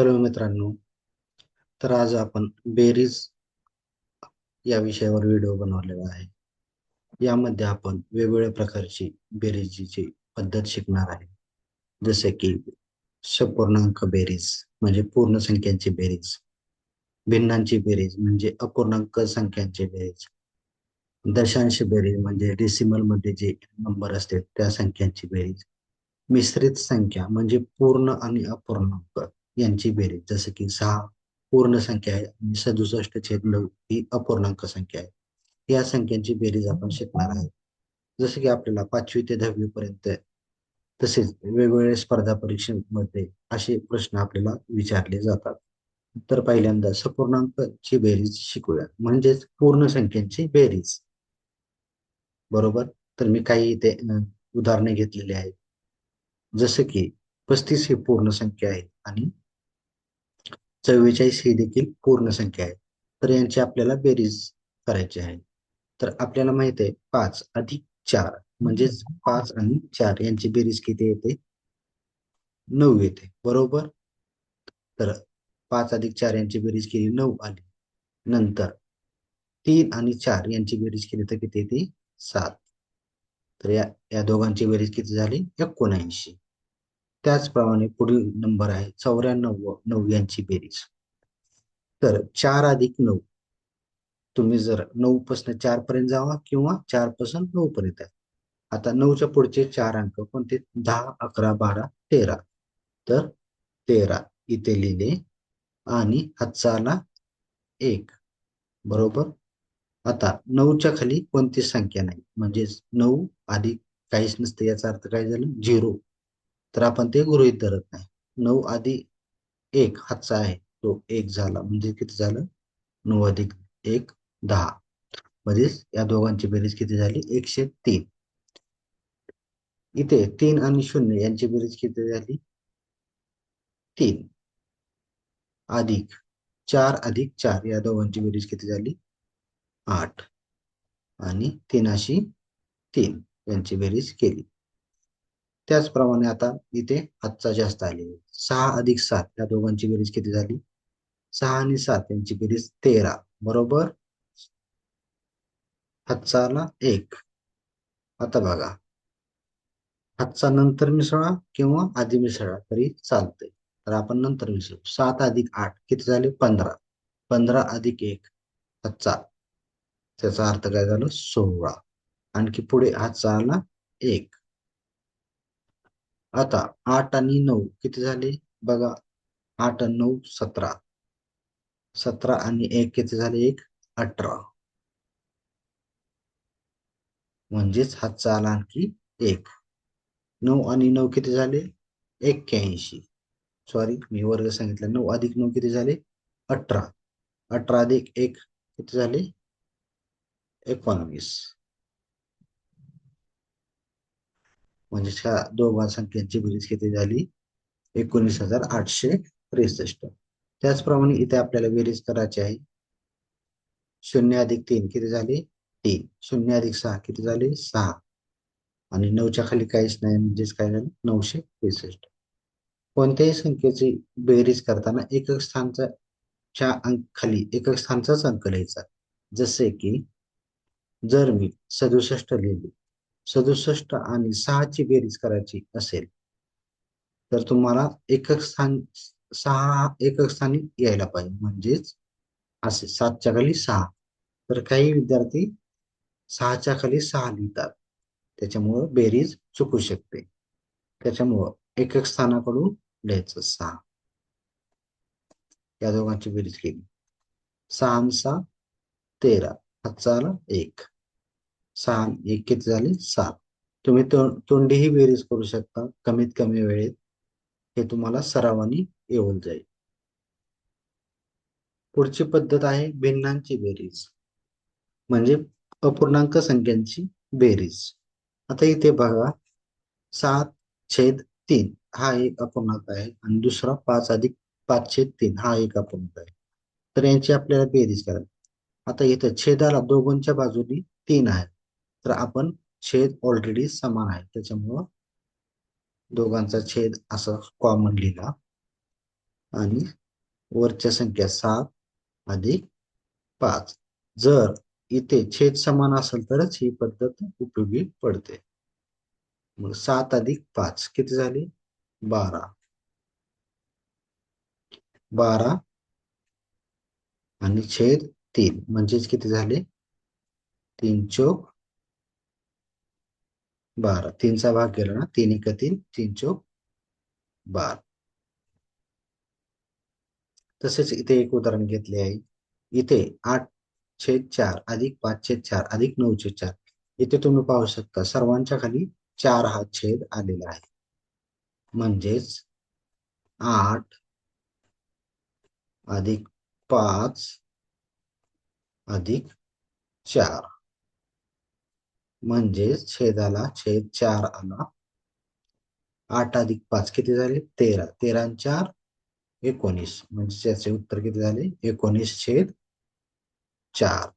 Hello मित्रांनो तर आज आपण बेरीज या विषयावर व्हिडिओ बनवलेला आहे. यामध्ये आपण वेगवेगळ्या प्रकारची बेरीजची पद्धत शिकणार आहे. जसे की सपूर्णांक बेरीज म्हणजे पूर्ण संख्यांची बेरीज भिन्नांची बेरीज म्हणजे अपूर्णांक संख्यांची बेरीज दशांश बेरीज म्हणजे डेसिमलमध्ये जे नंबर असते त्या संख्यांची बेरीज मिश्रित संख्या म्हणजे पूर्ण आणि अपूर्णांक. यांची बेरीज. जसं की सहा पूर्ण संख्या आहे आणि सदुसष्ट छेद नऊ ही अपूर्णांक संख्या आहे. या संख्यांची बेरीज आपण शिकणार आहे जसं की आपल्याला पाचवी ते दहावी पर्यंत तसेच वेगवेगळ्या स्पर्धा परीक्षेमध्ये असे प्रश्न आपल्याला विचारले जातात. तर पहिल्यांदा सपूर्णांकची बेरीज शिकूया. म्हणजेच पूर्ण संख्यांची बेरीज. बरोबर? तर मी काही इथे उदाहरणे घेतलेली आहेत. जसं की पस्तीस ही पूर्ण संख्या आहे आणि चव्वेचाळीस ही देखील पूर्ण संख्या आहे. तर यांची आपल्याला बेरीज करायची आहे. तर आपल्याला माहीत आहे पाच अधिक चार म्हणजेच पाच आणि चार यांची बेरीज किती येते? नऊ येते. बरोबर? तर पाच अधिक चार यांची बेरीज केली नऊ आली. नंतर तीन आणि चार यांची बेरीज केली तर किती येते? सात. तर या या दोघांची बेरीज किती झाली? एकोणऐंशी. त्याचप्रमाणे पुढील नंबर आहे चौऱ्याण्णव व नऊ यांची बेरीज. तर चार अधिक नऊ. तुम्ही जर नऊ पासून चार पर्यंत जावा किंवा चारपासून नऊ पर्यंत आहे. आता नऊच्या पुढचे चार अंक कोणते? दहा अकरा बारा तेरा. तर तेरा इथे लिहिले आणि हातचा एक. बरोबर? आता नऊच्या खाली कोणती संख्या नाही? म्हणजेच नऊ आधी काहीच नसते याचा अर्थ काय झालं? झिरो. तर आपण ते गृहित धरत नाही. नऊ आधी एक हातचा आहे. तो एक झाला. म्हणजे किती झालं? नऊ अधिक एक दहा. म्हणजेच या दोघांची बेरीज किती झाली? एकशे तीन. इथे तीन आणि शून्य यांची बेरीज किती झाली? तीन. अधिक चार अधिक चार या दोघांची बेरीज किती झाली? आठ. आणि तीनाशी तीन यांची बेरीज केली. त्याचप्रमाणे आता इथे हातचा जास्त आले सहा अधिक सात या दोघांची बेरीज किती झाली? सहा आणि सात यांची बेरीज तेरा बरोबर? हातचा आला एक. आता बघा. हातचा नंतर मिसळा किंवा आधी मिसळा तरी चालते तर आपण नंतर मिसळू. सात अधिक आठ किती झाले? पंधरा. पंधरा अधिक एक हातचा. त्याचा अर्थ काय झालं? सोळा. आणखी पुढे हातचा आला एक. आता आठ आणि नऊ किती झाले? बघा आठ आणि नऊ सतरा. सतरा आणि एक किती झाले? एक अठरा. म्हणजेच हातचा आला आणखी एक. नऊ आणि नऊ किती झाले? एक्क्याऐंशी. सॉरी मी वर्ग सांगितलं. नऊ अधिक नऊ किती झाले? अठरा. अठरा अधिक एक किती झाले? एकोणवीस. म्हणजे ह्या दोघा संख्यांची बेरीज किती झाली? एकोणीस हजार आठशे त्रेसष्ट. त्याचप्रमाणे इथे आपल्याला बेरीज करायची आहे. शून्य अधिक तीन किती झाले? तीन. शून्य अधिक सहा किती झाले? सहा. आणि नऊच्या खाली काहीच नाही म्हणजेच काय झालं? नऊशे त्रेसष्ट. कोणत्याही संख्येची बेरीज करताना एकक स्थानचा च्या अंक खाली एकक स्थानचाच अंक लिहायचा. जसे की जर मी सदुसष्ट लिहिली सदुसष्ट आणि सहाची बेरीज करायची असेल तर तुम्हाला एकक स्थान सहा एकक स्थानी यायला पाहिजे. म्हणजेच असे सातच्या खाली सहा. तर काही विद्यार्थी सहाच्या खाली सहा लिहितात. त्याच्यामुळं बेरीज चुकू शकते. त्याच्यामुळं एकक स्थानाकडून लिहायचं सहा. या दोघांची बेरीज केली. सहा सहा तेरा. हातचा आला एक. सहा एक किती झाले? सात. तुम्ही तोंडीही बेरीज करू शकता कमीत कमी वेळेत. हे तुम्हाला सरावानी येऊन जाईल. पुढची पद्धत आहे भिन्नांची बेरीज. म्हणजे अपूर्णांक संख्यांची बेरीज. आता इथे बघा. सात छेद तीन हा एक अपूर्णांक आहे आणि दुसरा पाच अधिक पाच छेद तीन हा एक अपूर्णांक आहे. तर यांची आपल्याला बेरीज करा. आता इथं छेदाला दोघांच्या बाजूनी तीन आहे. तर आपण छेद ऑलरेडी समान आहे. त्याच्यामुळं दोघांचा छेद असं कॉमन लिहिला. आणि वरच्या संख्या सात अधिक पाच. जर इथे छेद समान असेल तरच ही पद्धत उपयोगी पडते. मग सात अधिक पाच किती झाली? बारा. बारा आणि छेद तीन. म्हणजेच किती झाले? तीन चोक बारा. तीनचा भाग केला ना? तीन एक तीन तीन चौक बारा. तसेच इथे एक उदाहरण घेतले आहे. इथे आठ छेद चार अधिक पाच छेद चार अधिक नऊ छेद चार. इथे तुम्ही पाहू शकता सर्वांच्या खाली चार हा छेद आलेला आहे. म्हणजेच आठ अधिक पाच अधिक चार. म्हणजेच छेदाला छेद चार आला. आठ अधिक पाच किती झाले? तेरा. तेरा चार एकोणीस. म्हणजे त्याचे उत्तर किती झाले? एकोणीस छेद चार.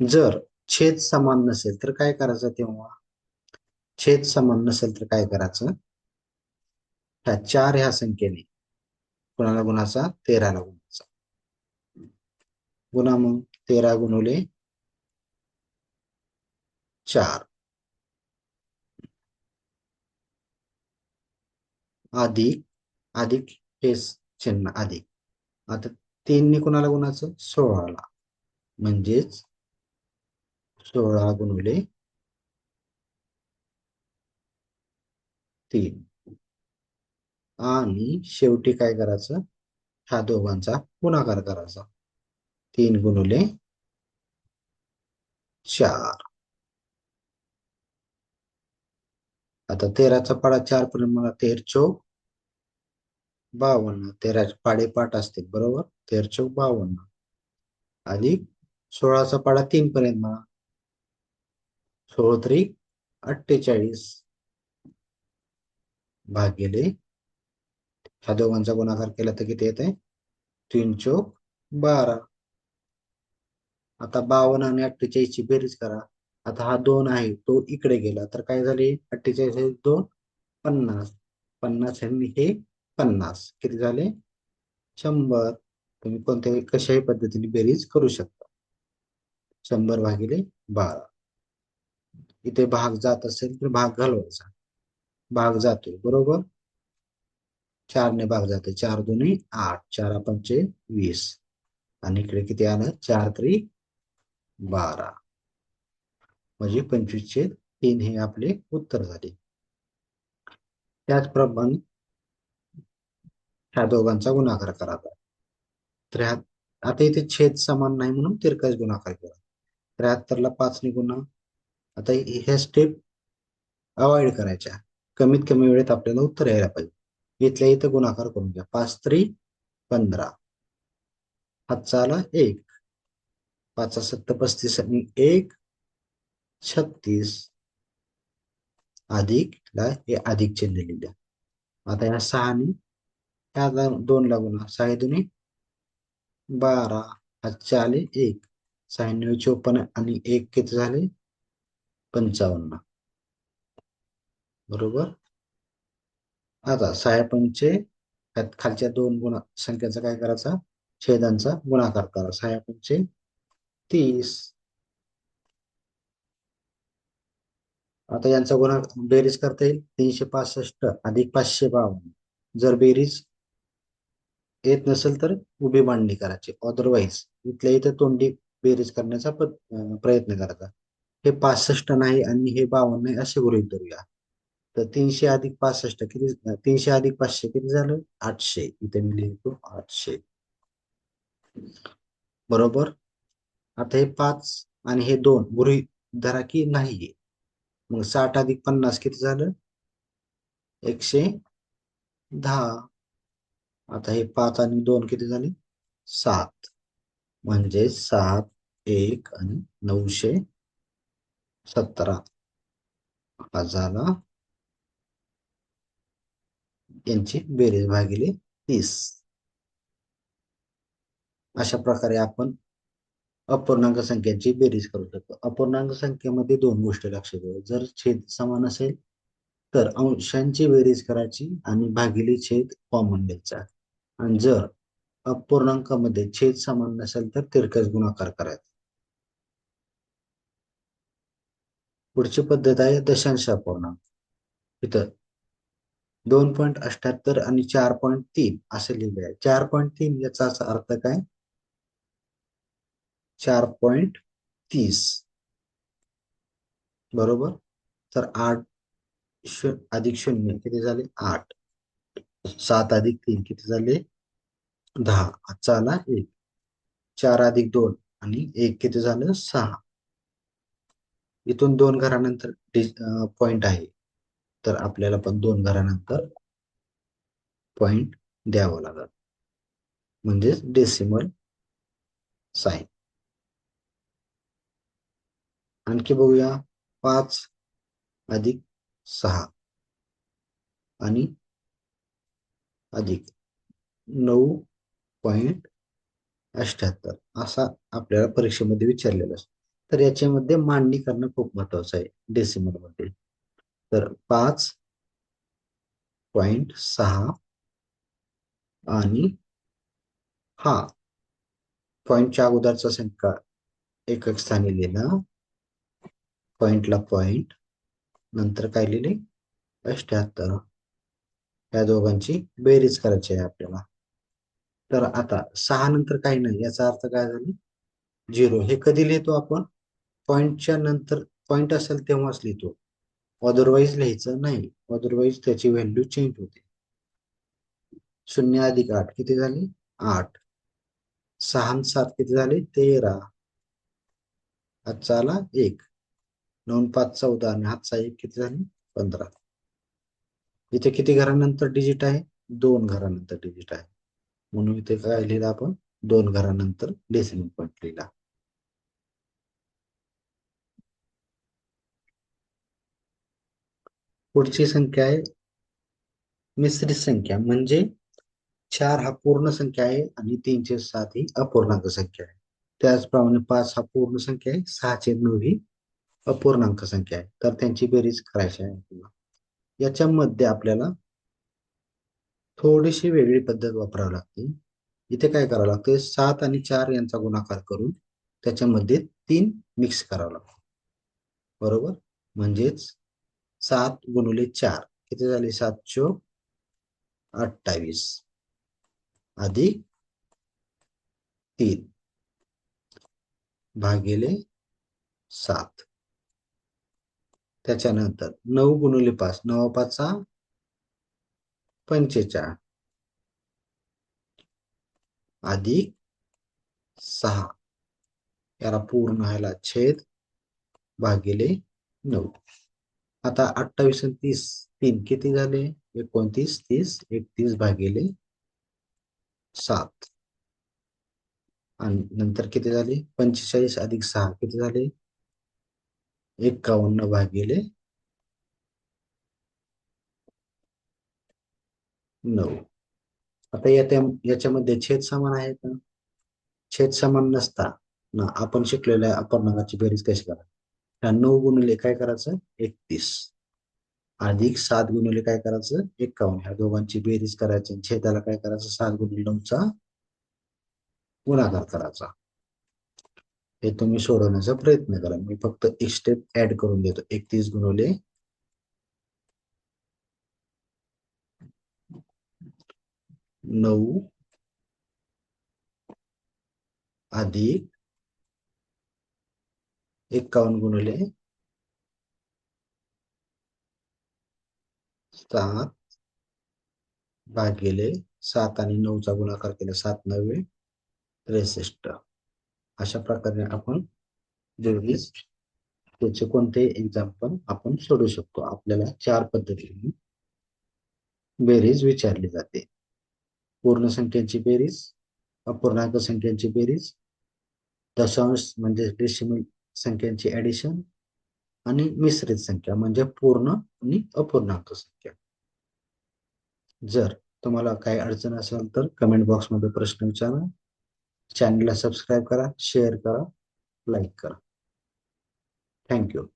जर छेद समान नसेल तर काय करायचं तेव्हा? छेद समान नसेल तर काय करायचं? ह्या चार ह्या संख्येने कुणाला गुणाचा तेराला गुणाचा गुणा मग. तेरा गुणवले चार. अधिक अधिक हेच चिन्ह अधिक. आता तीनने कुणाला गुणाचं सोळाला. म्हणजेच सोळा गुणवले तीन. आणि शेवटी काय करायचं? ह्या दोघांचा गुणाकार करायचा. तीन गुणवले चार. आता तेराचा पाडा चार पर्यंत मला तेर चौक बावन्न. तेराचे पाडे पाठ असते बरोबर? तेर चौक बावन्न. अधिक सोळाचा पाडा तीन पर्यंत मला सोळ तरी अठ्ठेचाळीस भागिले. ह्या दोघांचा गुणाकार केला तर किती येते तीन चौक बारा. आता बावन्न आणि अठ्ठेचाळीस ची बेरीज करा. आता हा दोन आहे तो इकडे गेला तर काय झाले? अठ्ठेचाळीस दोन पन्नास. पन्नास आणि हे पन्नास. किती झाले? शंभर. तुम्ही कोणत्याही कशाही पद्धतीने बेरीज करू शकता. शंभर भागिले बारा. इथे भाग जात असेल तर भाग घालवायचा. भाग जातोय बरोबर? चारने भाग जाते चार दोन्ही आठ. चार पंचे वीस. आणि इकडे किती आलं? चार तरी बारा. म्हणजे पंचवीसचे तीन हे आपले उत्तर झाले. त्याचप्रमाणे ह्या दोघांचा गुणाकार करावा तर ह्या आता इथे छेद समान नाही म्हणून तिरकाच गुणाकार केला त्र्याहत्तरला पाच ने गुन्हा आता ह्या स्टेप अवॉइड करायच्या. कमीत कमी वेळेत आपल्याला उत्तर यायला पाहिजे. इथल्या इथं गुणाकार करून घ्या. पाच त्री पंधरा. हातचा आला एक. पाच सत्त पस्तीस आणि एक. छत्तीस अधिक हे अधिक चिन्ह लिहिलं. आता या सहाने ह्या दोन लागून सहा दोन्ही. बारा हातचे आले एक. शहाण्णव चोपन्न आणि एक किती झाले? पंचावन्न. बरोबर? आता सहा पंचे खालच्या दोन गुणा संख्याचा काय करायचा? छेदांचा गुणाकार करा. सहा पंचे तीस आता यांचा गुणा बेरीज करता येईल. तीनशे पासष्ट अधिक पाचशे बावन्न. जर बेरीज येत नसेल तर उभी मांडणी करायची. अदरवाईज इथल्या इथं तोंडी बेरीज करण्याचा प्रयत्न करायचा. हे पासष्ट नाही आणि हे बावन्न नाही असे गृहित धरूया. तर तीनशे अधिक पासष्ट किती तीनशे अधिक पाचशे किती झालं? आठशे. इथे मी लिहितो आठशे. बरोबर? आता हे पाच आणि हे दोन गृहित धरा की नाहीये. मग साठ अधिक पन्नास किती झालं? एकशे दहा. आता हे पाच आणि दोन किती झाले? सात. म्हणजे सात एक आणि नऊशे सतरा. हा झाला. यांची बेरीज भागिले तीस. अशा प्रकारे आपण अपूर्णांक संख्यांची बेरीज करू शकतो. अपूर्णांक संख्येमध्ये दोन गोष्टी लक्षात घेऊ जर छेद समान असेल तर अंशांची बेरीज करायची आणि भागिले छेद कॉमन द्यायचा आणि जर अपूर्णांकामध्ये छेद समान नसेल तर तिरकस गुणाकार करायचा. पुढची पद्धत आहे दशांश अपूर्णांक. इथं दोन पॉईंट अठ्याहत्तर आणि चार पॉईंट तीन असे लिहिले आहे चार पॉईंट तीन याचा अर्थ काय? चार पॉइंट तीस. बरोबर? तर आठ अधिक शून्य किती झाले? आठ. सात अधिक तीन किती झाले? दहा. आजचा आला एक. चार अधिक दोन आणि एक किती झालं? सहा. इथून दोन घरानंतर पॉइंट आहे. तर आपल्याला पण दोन घरानंतर पॉइंट द्यावं लागत म्हणजेच डेसिमल साईन आणखी बघूया. पाच अधिक सहा. आणि अधिक नऊ पॉइंट अठ्याहत्तर. असा आपल्याला परीक्षेमध्ये विचारलेला असतो. तर याच्यामध्ये मांडणी करणं खूप महत्वाचं आहे. डेसिमलमध्ये. तर पाच पॉइंट सहा आणि हा. पॉइंटच्या अगोदरचा संख्या एकक स्थानी लिहिला पॉइंटला पॉइंट. नंतर काय लिहिले? अष्ट्याहत्तर या दोघांची बेरीज करायची आहे आपल्याला. तर आता सहा नंतर काही नाही याचा अर्थ काय झाला? झिरो. हे कधी लिहितो आपण? पॉइंटच्या नंतर पॉइंट असेल तेव्हाच लिहितो. अदरवाईज लिहायचं नाही. अदरवाईज त्याची व्हॅल्यू चेंज होते. शून्य अधिक आठ किती झाले? आठ. सहा सात किती झाले? तेरा. आजचा आला एक. नऊ पाच चौदा आणि हातचा एक किती झाली? पंधरा. इथे किती घरानंतर डिजिट आहे? दोन घरानंतर डिजिट आहे. म्हणून इथे काय लिहिलं आपण? दोन घरानंतर डेसिमल पॉईंट लिहिला. पुढची संख्या आहे. मिश्रित संख्या म्हणजे चार हा पूर्ण संख्या आहे आणि तीनशे सात ही अपूर्णांक संख्या आहे. त्याचप्रमाणे पाच हा पूर्ण संख्या आहे. सहाशे नऊ ही अपूर्णांक संख्या आहे. तर त्यांची बेरीज करायची आहे याच्यामध्ये आपल्याला थोडीशी वेगळी पद्धत वापरावी लागते. इथे काय करावं लागते सात आणि चार यांचा गुणाकार करून त्याच्यामध्ये तीन मिक्स करावं लागतं. बरोबर? म्हणजेच सात गुणुले चार. किती झाले? सात चो अठ्ठावीस. अधिक तीन. भागिले सात. त्याच्यानंतर नऊ गुणिले पाच नऊ पाचचा पंचेचाळ. अधिक सहा. याला पूर्ण व्हायला छेद भागिले नऊ. आता अठ्ठावीस आणि तीस तीन किती झाले? एकोणतीस तीस एकतीस भागिले सात. आणि नंतर किती झाले? पंचेचाळीस अधिक सहा किती झाले? एकावन्न भागिले नऊ. आता याच्या याच्यामध्ये छेद समान आहे का? छेद समान नसता. ना आपण शिकलेल्या अपर्णांची बेरीज कशी करा नऊ गुणिले काय करायचं? एकतीस. अधिक सात गुणिले काय करायचं? एक्कावन्न ह्या दोघांची बेरीज करायची छेदाला काय करायचं? सात गुणिले नऊचा गुणाकार करायचा. हे तुम्ही सोडवण्याचा प्रयत्न करा. मी फक्त एक स्टेप ऍड करून देतो. एकतीस गुणवले. नऊ. अधिक एकावन्न गुणवले. सात भागिले सात आणि नऊचा गुणाकार केला. सात नव्हे. त्रेसष्ट. अशा प्रकारे आपण बेरीज त्याचे कोणतेही एक्झाम्पल आपण सोडू शकतो. आपल्याला चार पद्धतीने बेरीज विचारली जाते. पूर्ण संख्यांची बेरीज अपूर्णांक संख्यांची बेरीज दशांश म्हणजे डेसिमल संख्यांची ऍडिशन आणि मिश्रित संख्या म्हणजे पूर्ण आणि अपूर्णांक संख्या. जर तुम्हाला काही अडचण असेल तर कमेंट बॉक्समध्ये प्रश्न विचारा. चॅनलला सबस्क्राईब करा शेअर करा लाईक करा. थँक्यू